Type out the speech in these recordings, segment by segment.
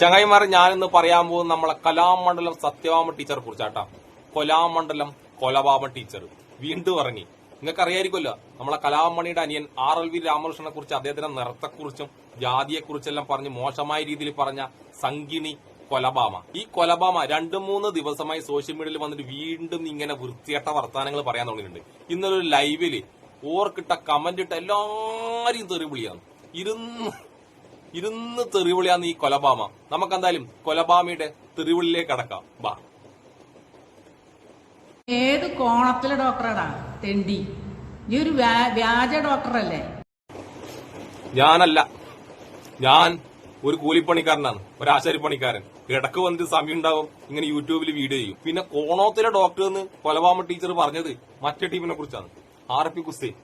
ചങ്ങായിമാരെ ഞാനിന്ന് പറയാൻ പോകുന്ന നമ്മളെ കലാമണ്ഡലം സത്യഭാമ ടീച്ചറെ കുറിച്ചാട്ടാ. കൊലാമണ്ഡലം കൊലഭാമ ടീച്ചർ വീണ്ടും ഇറങ്ങി. നിങ്ങൾക്ക് അറിയായിരിക്കുമല്ലോ നമ്മളെ കലാമണിയുടെ അനിയൻ ആർ എൽ വി രാമകൃഷ്ണനെ കുറിച്ച് അദ്ദേഹത്തിന്റെ നിറത്തെക്കുറിച്ചും ജാതിയെക്കുറിച്ചെല്ലാം പറഞ്ഞ് മോശമായ രീതിയിൽ പറഞ്ഞ സംഗിണി കൊലബാമ ഈ കൊലബാമ രണ്ടു മൂന്ന് ദിവസമായി സോഷ്യൽ മീഡിയയിൽ വന്നിട്ട് വീണ്ടും ഇങ്ങനെ വൃത്തിയട്ട വർത്തമാനങ്ങൾ പറയാൻ തുടങ്ങിയിട്ടുണ്ട്. ഇന്നലെ ഒരു ലൈവിൽ ഓർക്കിട്ട കമന്റ് ഇട്ട എല്ലാരും തെറി വിളിയാണ് ഇരുന്ന് ഇരുന്ന് തെറിവിളിയാന്ന് ഈ കൊലബാമ നമുക്കെന്തായാലും കൊലബാമയുടെ തെറിവിളിലേക്ക് അടക്കാം ബാ. ഏത് കോണത്തിലെ ഡോക്ടറാടാ? തെണ്ടി. നീ ഒരു വ്യാജ ഡോക്ടറല്ലേ? ഞാനല്ല. ഞാൻ ഒരു കൂലിപ്പണിക്കാരനാണ്. ഒരു ആശാരിപ്പണിക്കാരൻ ഇടയ്ക്ക് വന്നിട്ട് സമയം ഉണ്ടാവും. ഇങ്ങനെ യൂട്യൂബിൽ വീഡിയോ ചെയ്യും. പിന്നെ കോണോത്തിലെ ഡോക്ടർ എന്ന് കൊലബാമ ടീച്ചർ പറഞ്ഞത് മറ്റേ ടീമിനെ കുറിച്ചാണ്. ആർ പി ഹുസൈൻ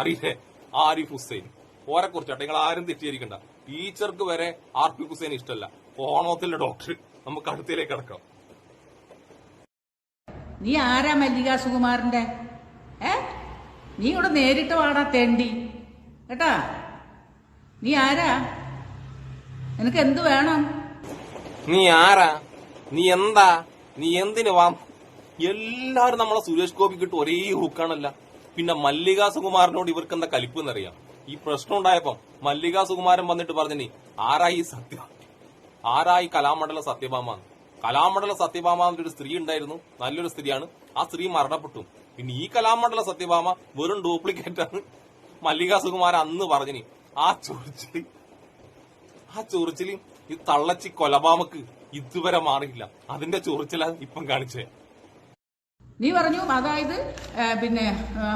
അറിയില്ലേ? ആരിഫ് ഹുസൈൻ ഓരെ കുറിച്ചാട്ടെ നിങ്ങൾ ആരും തെറ്റിദ്ധരിക്കണ്ട. ടീച്ചർക്ക് വരെ ആർഫി ഹുസൈൻ ഇഷ്ടമല്ല കോണോത്തിലെ ഡോക്ടർ. നമുക്ക് അടുത്തേക്ക് കിടക്കാം. നീ ആരാ മല്ലിക സുകുമാറിന്റെ ഏ? നീ ഇവിടെ നേരിട്ട് വാടാ തേണ്ടി. കേട്ടാ? നീ ആരാ? നിനക്ക് എന്ത് വേണം? നീ ആരാ? നീ എന്താ? നീ എന്തിനു വാ? എല്ലാരും നമ്മളെ സുരേഷ് ഗോപിക്ക് ഇട്ട് ഒരേ ഹുക്കാണല്ല പിന്നെ മല്ലിക സുകുമാറിനോട് ഇവർക്ക് എന്താ കലിപ്പ് എന്നറിയാം ഈ പ്രശ്നം ഉണ്ടായപ്പോ മല്ലിക സുകുമാരൻ വന്നിട്ട് പറഞ്ഞിനി ആരായി സത്യ ആരായി കലാമണ്ഡല സത്യഭാമ? കലാമണ്ഡല സത്യഭാമ എന്നൊരു സ്ത്രീ ഉണ്ടായിരുന്നു. നല്ലൊരു സ്ത്രീയാണ്. ആ സ്ത്രീ മരണപ്പെട്ടു. പിന്നെ ഈ കലാമണ്ഡല സത്യഭാമ വെറും ഡ്യൂപ്ലിക്കേറ്റ് ആണ്. മല്ലിക സുകുമാരൻ അന്ന് പറഞ്ഞിനി ആ ചൊറിച്ചിലി ആ ചൊറിച്ചിലി ഈ തള്ളച്ചി കൊലബാമക്ക് ഇതുവരെ മാറിയില്ല. അതിന്റെ ചൊറിച്ചില ഇപ്പം കാണിച്ചേ. നീ പറഞ്ഞു അതായത് പിന്നെ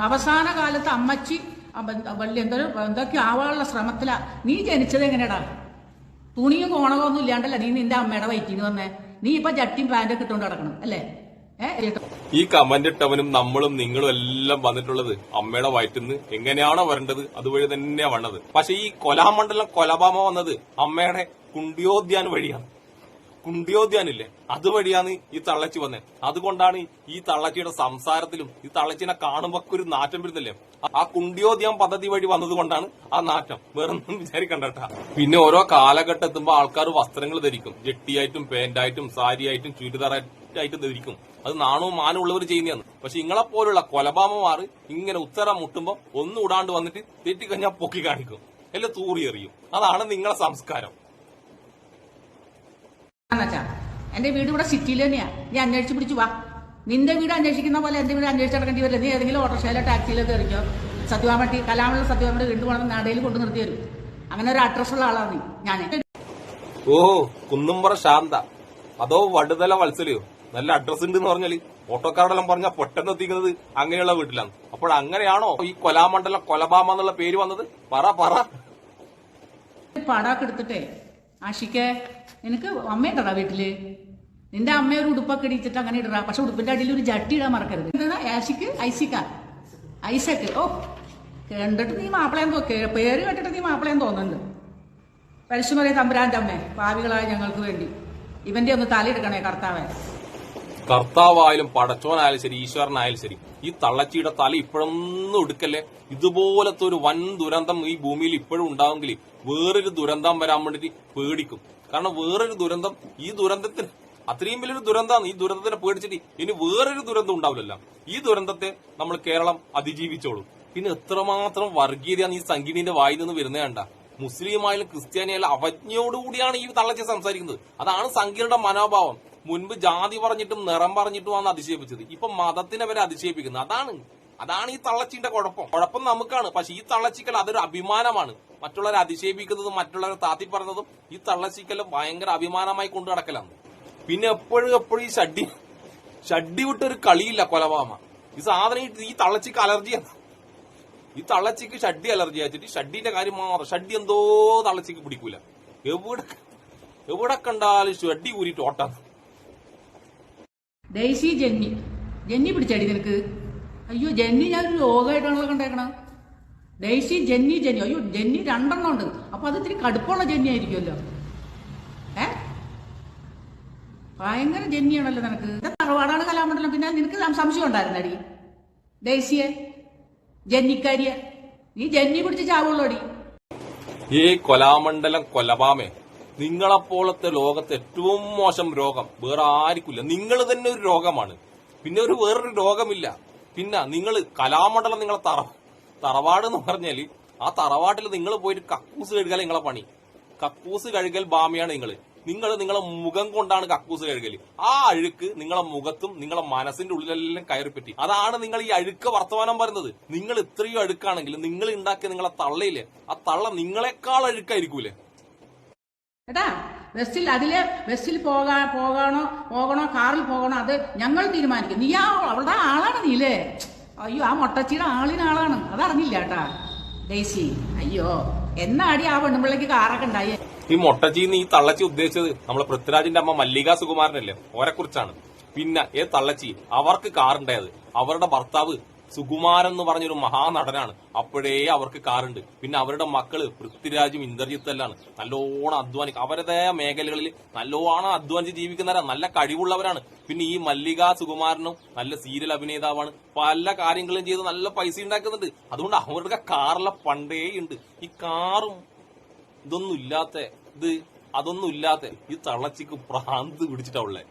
അവസാന കാലത്ത് അമ്മച്ചി അ, വള്ളി എന്തൊരു എന്തൊക്കെ ആവാനുള്ള ശ്രമത്തിലാ. നീ ജനിച്ചത് എങ്ങനെയാടാ തുണിയും കോണകവും ഒന്നും ഇല്ലാണ്ടല്ല നീ നിന്റെ അമ്മയുടെ വയറ്റിന് വന്നേ. നീ ഇപ്പൊ ജട്ടിയും പാന്റൊക്കെ ഇട്ടുകൊണ്ട് കിടക്കണം അല്ലേ? ഈ കമന്റ് ഇട്ടവനും നമ്മളും നിങ്ങളും എല്ലാം വന്നിട്ടുള്ളത് അമ്മയുടെ വയറ്റിന്ന് എങ്ങനെയാണോ വരേണ്ടത് അതുവഴി തന്നെയാ വന്നത്. പക്ഷെ ഈ കൊലാമണ്ഡലം കൊലപാമ വന്നത് അമ്മയുടെ കുണ്ടിയോദ്യാൻ വഴിയാണ്. കുണ്ടിയോദ്യാനില്ലേ? അതുവഴിയാണ് ഈ തള്ളച്ചി വന്നത് അതുകൊണ്ടാണ് ഈ തള്ളച്ചിയുടെ സംസാരത്തിലും ഈ തള്ളച്ചിനെ കാണുമ്പോ ഒരു നാറ്റം വരുന്നില്ലേ? ആ കുണ്ടിയോദ്യാൻ പദ്ധതി വഴി വന്നതുകൊണ്ടാണ് ആ നാറ്റം. വേറൊന്നും വിചാരിക്കണ്ടട്ട പിന്നെ ഓരോ കാലഘട്ടം എത്തുമ്പോ ആൾക്കാർ വസ്ത്രങ്ങൾ ധരിക്കും. ജെട്ടിയായിട്ടും പാന്റായിട്ടും സാരിയായിട്ടും ചുരിദാറായിട്ടും ധരിക്കും. അത് നാണവും മാനവും ഉള്ളവർ ചെയ്യുന്നതാണ്. പക്ഷെ ഇങ്ങളെ പോലുള്ള കൊലപാമമാർ ഇങ്ങനെ ഉത്തരം മുട്ടുമ്പോ ഒന്നും ഇടാണ്ട് വന്നിട്ട് തെറ്റിക്കഴിഞ്ഞാൽ പൊക്കി കാണിക്കും. എല്ലാം തൂറി എറിയും. അതാണ് നിങ്ങളെ സംസ്കാരം. എന്നുവെച്ചാ എന്റെ വീട് ഇവിടെ സിറ്റിയിൽ തന്നെയാ. നീ അന്വേഷിച്ച് പിടിച്ചു വാ. നിന്റെ വീട് അന്വേഷിക്കുന്ന പോലെ എന്റെ വീട് അന്വേഷിച്ച് നടക്കേണ്ടി വരില്ല. നീ ഏതെങ്കിലും ഓട്ടോറിക്ഷയിലോ ടാക്സിയിലോ കയറിക്കോ. സത്യവാമട്ടി കലാമുള്ള സത്യവാമട്ടി വീണ്ടും വേണം നടയിൽ കൊണ്ട് നിർത്തി തരും. അങ്ങനെ ഒരു അഡ്രസ് ഉള്ള ആളാണ് നീ. ഞാൻ ഓ കുന്നുംപുറ ശാന്ത. അതോ വടുതല വത്സലയോ? നല്ല അഡ്രസ് ഉണ്ട് എന്ന് പറഞ്ഞാൽ ഓട്ടോക്കാരെല്ലാം പറഞ്ഞ പെട്ടെന്ന് എത്തിക്കുന്നത് അങ്ങനെയുള്ള വീട്ടിലാണ്. അപ്പോൾ അങ്ങനെയാണോ ഈ കൊലാമണ്ഡലം കൊലബാമ എന്നുള്ള പേര് വന്നത്? പറ പറ. പാടാക്കെടുത്തിട്ടേ ആഷിക്കെ. നിനക്ക് അമ്മയുണ്ടടാ വീട്ടിൽ? നിന്റെ അമ്മ ഒരു ഉടുപ്പൊക്കെ ഇടിച്ചിട്ട് അങ്ങനെ ഇടറാ. പക്ഷെ ഉടുപ്പിന്റെ അടിയിൽ ഒരു ജട്ടി ഇടാൻ മറക്കരുത്. എന്താ ഐസിക്ക? ഐസക്ക്. ഓ കണ്ടിട്ട് നീ മാപ്പിളയെന്ന് തോ കേ- പേര് കേട്ടിട്ട് നീ മാപ്പിളയെന്ന് തോന്നുന്നുണ്ട്. പരിശുമറിയ തമ്പുരാന്റെ അമ്മേ പാവികളായ ഞങ്ങൾക്ക് വേണ്ടി. ഇവന്റെ ഒന്ന് തലയെടുക്കണേ കർത്താവേ. കർത്താവായാലും പടച്ചോനായാലും ശരി ഈശ്വരനായാലും ശരി ഈ തള്ളച്ചിയുടെ തല ഇപ്പോഴൊന്നും എടുക്കല്ലേ? ഇതുപോലത്തെ ഒരു വൻ ദുരന്തം ഈ ഭൂമിയിൽ ഇപ്പോഴും ഉണ്ടാവുമെങ്കിൽ വേറൊരു ദുരന്തം വരാൻ വേണ്ടിട്ട് പേടിക്കും. കാരണം വേറൊരു ദുരന്തം ഈ ദുരന്തത്തിന് അത്രയും വലിയൊരു ദുരന്തമാണ്. ഈ ദുരന്തത്തിനെ പേടിച്ചിട്ട് ഇനി വേറൊരു ദുരന്തം ഉണ്ടാവില്ലല്ലോ. ഈ ദുരന്തത്തെ നമ്മൾ കേരളം അതിജീവിച്ചോളൂ. പിന്നെ എത്രമാത്രം വർഗീയതയാണ് ഈ സംഗീതിന്റെ വായിൽ നിന്ന് വരുന്നത് കണ്ട? മുസ്ലിമായാലും ക്രിസ്ത്യാനിയായാലും അവജ്ഞയോടുകൂടിയാണ് ഈ തള്ളച്ച സംസാരിക്കുന്നത്. അതാണ് സംഗീതയുടെ മനോഭാവം. മുൻപ് ജാതി പറഞ്ഞിട്ടും നിറം പറഞ്ഞിട്ടുമാണ് അതിശയിപ്പിച്ചത്. ഇപ്പൊ മതത്തിനെ വരെ അതിശയിപ്പിക്കുന്നത്. അതാണ് അതാണ് ഈ തള്ളച്ചിന്റെ കുഴപ്പം. കുഴപ്പം നമുക്കാണ്. പക്ഷെ ഈ തള്ളച്ചിക്കൽ അതൊരു അഭിമാനമാണ്. മറ്റുള്ളവരെ അതിശയിപ്പിക്കുന്നതും മറ്റുള്ളവരെ താത്തി പറഞ്ഞതും ഈ തള്ളച്ചിക്കൽ ഭയങ്കര അഭിമാനമായി കൊണ്ടു നടക്കലാണ്. പിന്നെ എപ്പോഴും എപ്പോഴും ഈ ഷഡ്ഡി ഷഡ്ഡി വിട്ടൊരു കളിയില്ല കൊലവാമ ഈ സാധനം ഈ- തള്ളച്ചിക്ക് അലർജിയാണ് ഈ തള്ളച്ചിക്ക് ഷഡ്ഡി അലർജി ആച്ചിട്ട് ഷഡ്ഡിന്റെ കാര്യം മാത്രം ഷഡ്ഡി എന്തോ തള്ളച്ചിക്ക് പിടിക്കൂല. എവിടെ എവിടെ കണ്ടാലും ഷഡ്ഡി ഊരിട്ട് ഓട്ടാണ്. ദേശീയ ജെന്നി ജെന്നി പിടിച്ചടി നിനക്ക്? അയ്യോ ജെന്നി ഞാനൊരു രോഗമായിട്ടാണല്ലോ കണ്ടേക്കണം. Daisy Jenny Jenny. അയ്യോ ജെന്നി രണ്ടെണ്ണം ഉണ്ട്. അപ്പൊ അത് ഇത്തിരി കടുപ്പമുള്ള ജെന്നി ആയിരിക്കുമല്ലോ. ഏ? ഭയങ്കര ജെന്നിയാണല്ലോ നിനക്ക്. തറവാടാണ് കലാമണ്ഡലം. പിന്നെ നിനക്ക് സംശയം ഉണ്ടായിരുന്നടി. ഡേസിയെ ജെന്നിക്കാരിയെ. നീ ജെന്നി പിടിച്ച് ചാവുള്ളോടി. ഈ കൊലാമണ്ഡലം കൊലപാമേ നിങ്ങളെപ്പോലത്തെ ലോകത്തെ ഏറ്റവും മോശം രോഗം വേറെ ആർക്കില്ല നിങ്ങൾ തന്നെ ഒരു രോഗമാണ്. പിന്നെ ഒരു വേറൊരു രോഗമില്ല. പിന്നെ നിങ്ങൾ കലാമണ്ഡലം നിങ്ങളെ തറ തറവാട് എന്ന് പറഞ്ഞാൽ ആ തറവാട്ടിൽ നിങ്ങൾ പോയിട്ട് കക്കൂസ് കഴുകൽ നിങ്ങളെ പണി. കക്കൂസ് കഴുകൽ ബാമയാണ് നിങ്ങൾ. നിങ്ങൾ നിങ്ങളെ മുഖം കൊണ്ടാണ് കക്കൂസ് കഴുകൽ ആ അഴുക്ക് നിങ്ങളെ മുഖത്തും നിങ്ങളെ മനസ്സിന്റെ ഉള്ളിലെല്ലാം കയറിപ്പറ്റി. അതാണ് നിങ്ങൾ ഈ അഴുക്ക് വർത്തമാനം പറയുന്നത്. നിങ്ങൾ ഇത്രയും അഴുക്കാണെങ്കിൽ നിങ്ങൾ ഉണ്ടാക്കിയ നിങ്ങളെ തള്ളയില്ലേ? ആ തള്ള നിങ്ങളെക്കാൾ അഴുക്കായിരിക്കൂലേ? ബസ്സിൽ അതിലെ ബസ്സിൽ പോകാ പോകണോ പോകണോ കാറിൽ പോകണോ അത് ഞങ്ങൾ തീരുമാനിക്കും. നീ ആ അവളുടെ ആളാണ് നീലേ. അയ്യോ ആ മൊട്ടച്ചിയുടെ ആളിന് ആളാണ്. അതറിഞ്ഞില്ല കേട്ടാ. ഡേസി അയ്യോ എന്നാടി ആ പെണ്ണുമ്പിള്ളക്ക് കാറൊക്കെ ഉണ്ടായി? ഈ മൊട്ടച്ചിന്ന് ഈ തള്ളച്ചി ഉദ്ദേശിച്ചത് നമ്മളെ പൃഥ്വിരാജിന്റെ അമ്മ മല്ലിക സുകുമാരനല്ലേ? ഓരെ കുറിച്ചാണ്. പിന്നെ ഏ തള്ളച്ചി അവർക്ക് കാറുണ്ടായത്. അവരുടെ ഭർത്താവ് സുകുമാരൻ എന്ന് പറഞ്ഞൊരു മഹാനടനാണ്. അപ്പോഴേ അവർക്ക് കാറുണ്ട്. പിന്നെ അവരുടെ മക്കൾ പൃഥ്വിരാജും ഇന്ദ്രജിത്തെല്ലാണ്. നല്ലോണം അധ്വാനിക്കും അവരുടെ മേഖലകളിൽ നല്ലോണം അധ്വാനിച്ച് ജീവിക്കുന്നവരാണ് നല്ല കഴിവുള്ളവരാണ്. പിന്നെ ഈ മല്ലിക സുകുമാരനും നല്ല സീരിയൽ അഭിനേതാവാണ്. പല കാര്യങ്ങളും ചെയ്ത് നല്ല പൈസ ഉണ്ടാക്കുന്നുണ്ട്. അതുകൊണ്ട് അവരുടെ കാറിലെ പണ്ടേ ഉണ്ട്. ഈ കാറും ഇതൊന്നും ഇല്ലാത്ത ഇത് അതൊന്നും ഇല്ലാത്ത ഈ തള്ളച്ചിക്ക് പ്രാന്ത് പിടിച്ചിട്ടാ ഉള്ളേ.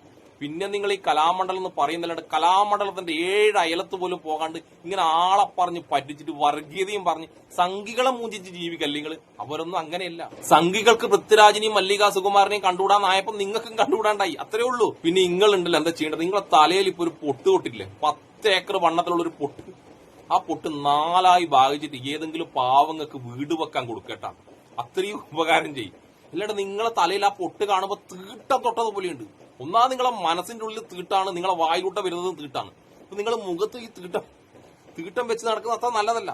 പിന്നെ നിങ്ങൾ ഈ കലാമണ്ഡലം എന്ന് പറയുന്നില്ലാണ്ട് കലാമണ്ഡലത്തിന്റെ ഏഴ് അയലത്ത് പോലും പോകാണ്ട് ഇങ്ങനെ ആളെ പറഞ്ഞ് പറ്റിച്ചിട്ട് വർഗീയതയും പറഞ്ഞ് സംഘികളെ മൂഞ്ചിച്ച് ജീവിക്കല്ലേ നിങ്ങൾ അവരൊന്നും അങ്ങനെയല്ല. സംഘികൾക്ക് പൃഥ്വിരാജിനെയും മല്ലിക സുകുമാരനെയും കണ്ടുകൂടാന്നായപ്പോ നിങ്ങൾക്കും കണ്ടുകൂടാണ്ടായി. അത്രേ ഉള്ളൂ. പിന്നെ നിങ്ങൾ ഉണ്ടല്ലോ എന്താ ചെയ്യേണ്ടത്? നിങ്ങളെ തലയിൽ ഇപ്പൊ ഒരു പൊട്ട് കൊട്ടില്ലേ പത്ത് ഏക്കർ വണ്ണത്തിലുള്ള ഒരു പൊട്ട്. ആ പൊട്ട് നാലായി ഭാഗിച്ചിട്ട് ഏതെങ്കിലും പാവങ്ങൾക്ക് വീട് വെക്കാൻ കൊടുക്കട്ടാ. അത്രയും ഉപകാരം ചെയ്യും. അല്ലാണ്ട് നിങ്ങളെ തലയിൽ ആ പൊട്ട് കാണുമ്പോൾ തീട്ടം തൊട്ടത് പോലെയുണ്ട് ഒന്നാ നിങ്ങളെ മനസ്സിന്റെ ഉള്ളിൽ തീട്ടാണ് നിങ്ങളെ വായിലൂട്ട വരുന്നതും തീട്ടാണ്. അപ്പൊ നിങ്ങൾ മുഖത്ത് ഈ തീട്ടം തീട്ടം വെച്ച് നടക്കുന്ന അത്ര നല്ലതല്ല.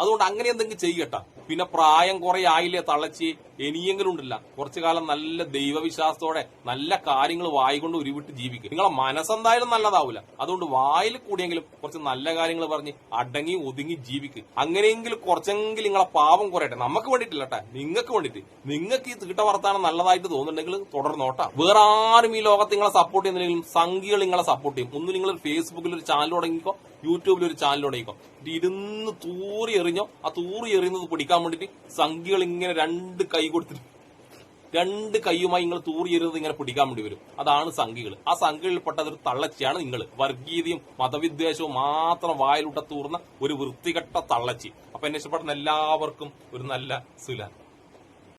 അതുകൊണ്ട് അങ്ങനെ എന്തെങ്കിലും ചെയ്യട്ട. പിന്നെ പ്രായം കുറെ ആയില്ലേ തള്ളച്ചി? ഇനിയെങ്കിലും ഉണ്ടല്ല കുറച്ചു കാലം നല്ല ദൈവവിശ്വാസത്തോടെ നല്ല കാര്യങ്ങൾ വായിക്കൊണ്ട് ഉരുവിട്ട് ജീവിക്കും. നിങ്ങളെ മനസ്സെന്തായാലും നല്ലതാവില്ല അതുകൊണ്ട് വായിൽ കൂടിയെങ്കിലും കുറച്ച് നല്ല കാര്യങ്ങൾ പറഞ്ഞ് അടങ്ങി ഒതുങ്ങി ജീവിക്ക്. അങ്ങനെയെങ്കിലും കുറച്ചെങ്കിലും നിങ്ങളെ പാവം കുറയട്ടെ. നമുക്ക് വേണ്ടിയിട്ടില്ല കേട്ടെ നിങ്ങൾക്ക് വേണ്ടിയിട്ട്. നിങ്ങൾക്ക് ഈ തീട്ട വർത്താനം നല്ലതായിട്ട് തോന്നുന്നുണ്ടെങ്കിൽ തുടർന്നോട്ടാ. വേറെ ആരും ഈ ലോകത്ത് നിങ്ങളെ സപ്പോർട്ട് ചെയ്യുന്നില്ലെങ്കിലും സംഖ്യകൾ നിങ്ങളെ സപ്പോർട്ട് ചെയ്യും. ഒന്ന് നിങ്ങൾ ഫേസ്ബുക്കിൽ ഒരു ചാനൽ തുടങ്ങിക്കോ യൂട്യൂബിൽ ഒരു ചാനൽ തുടങ്ങിക്കോ. ഇരുന്ന് തൂറി എറിഞ്ഞോ ആ തൂറി എറിയുന്നത് പിടിക്കാൻ വേണ്ടിട്ട് സംഖ്യകൾ ഇങ്ങനെ രണ്ട് കൈ കൊടുത്തിട്ട് രണ്ട് കൈയുമായി നിങ്ങൾ തൂറിയരുത് ഇങ്ങനെ പിടിക്കാൻ വേണ്ടി വരും. അതാണ് സംഘികൾ ആ സംഘികളിൽപ്പെട്ട ഒരു തള്ളച്ചിയാണ് നിങ്ങൾ വർഗീയതയും മതവിദ്വേഷവും മാത്രം വായിലൂട്ട തൂർന്ന ഒരു വൃത്തികെട്ട തള്ളച്ചി. അപ്പൊ എന്നെ ഇഷ്ടപ്പെടുന്ന എല്ലാവർക്കും ഒരു നല്ല സുല.